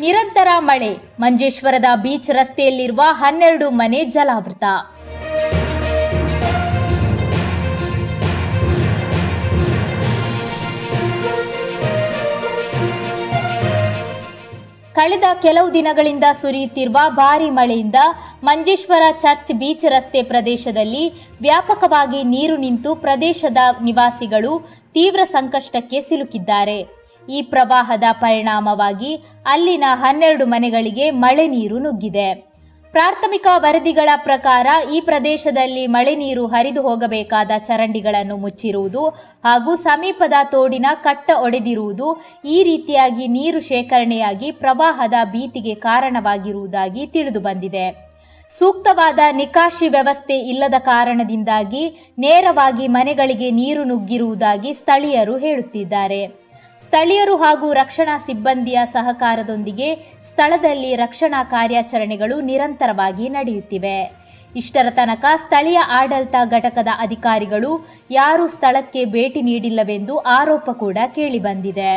ನಿರಂತರ ಮಳೆ. ಮಂಜೇಶ್ವರದ ಬೀಚ್ ರಸ್ತೆಯಲ್ಲಿರುವ ಹನ್ನೆರಡು ಮನೆ ಜಲಾವೃತ. ಕಳೆದ ಕೆಲವು ದಿನಗಳಿಂದ ಸುರಿಯುತ್ತಿರುವ ಭಾರಿ ಮಳೆಯಿಂದ ಮಂಜೇಶ್ವರ ಚರ್ಚ್ ಬೀಚ್ ರಸ್ತೆ ಪ್ರದೇಶದಲ್ಲಿ ವ್ಯಾಪಕವಾಗಿ ನೀರು ನಿಂತು ಪ್ರದೇಶದ ನಿವಾಸಿಗಳು ತೀವ್ರ ಸಂಕಷ್ಟಕ್ಕೆ ಸಿಲುಕಿದ್ದಾರೆ. ಈ ಪ್ರವಾಹದ ಪರಿಣಾಮವಾಗಿ ಅಲ್ಲಿನ ಹನ್ನೆರಡು ಮನೆಗಳಿಗೆ ಮಳೆ ನೀರು ನುಗ್ಗಿದೆ. ಪ್ರಾಥಮಿಕ ವರದಿಗಳ ಪ್ರಕಾರ ಈ ಪ್ರದೇಶದಲ್ಲಿ ಮಳೆ ನೀರು ಹರಿದು ಹೋಗಬೇಕಾದ ಚರಂಡಿಗಳನ್ನು ಮುಚ್ಚಿರುವುದು ಹಾಗೂ ಸಮೀಪದ ತೋಡಿನ ಕಟ್ಟ ಒಡೆದಿರುವುದು ಈ ರೀತಿಯಾಗಿ ನೀರು ಶೇಖರಣೆಯಾಗಿ ಪ್ರವಾಹದ ಭೀತಿಗೆ ಕಾರಣವಾಗಿರುವುದಾಗಿ ತಿಳಿದು ಬಂದಿದೆ. ಸೂಕ್ತವಾದ ನಿಕಾಶಿ ವ್ಯವಸ್ಥೆ ಇಲ್ಲದ ಕಾರಣದಿಂದಾಗಿ ನೇರವಾಗಿ ಮನೆಗಳಿಗೆ ನೀರು ನುಗ್ಗಿರುವುದಾಗಿ ಸ್ಥಳೀಯರು ಹೇಳುತ್ತಿದ್ದಾರೆ. ಸ್ಥಳೀಯರು ಹಾಗೂ ರಕ್ಷಣಾ ಸಿಬ್ಬಂದಿಯ ಸಹಕಾರದೊಂದಿಗೆ ಸ್ಥಳದಲ್ಲಿ ರಕ್ಷಣಾ ಕಾರ್ಯಾಚರಣೆಗಳು ನಿರಂತರವಾಗಿ ನಡೆಯುತ್ತಿವೆ. ಇಷ್ಟರ ತನಕ ಸ್ಥಳೀಯ ಆಡಳಿತ ಘಟಕದ ಅಧಿಕಾರಿಗಳು ಯಾರೂ ಸ್ಥಳಕ್ಕೆ ಭೇಟಿ ನೀಡಿಲ್ಲವೆಂದು ಆರೋಪ ಕೂಡ ಕೇಳಿಬಂದಿದೆ.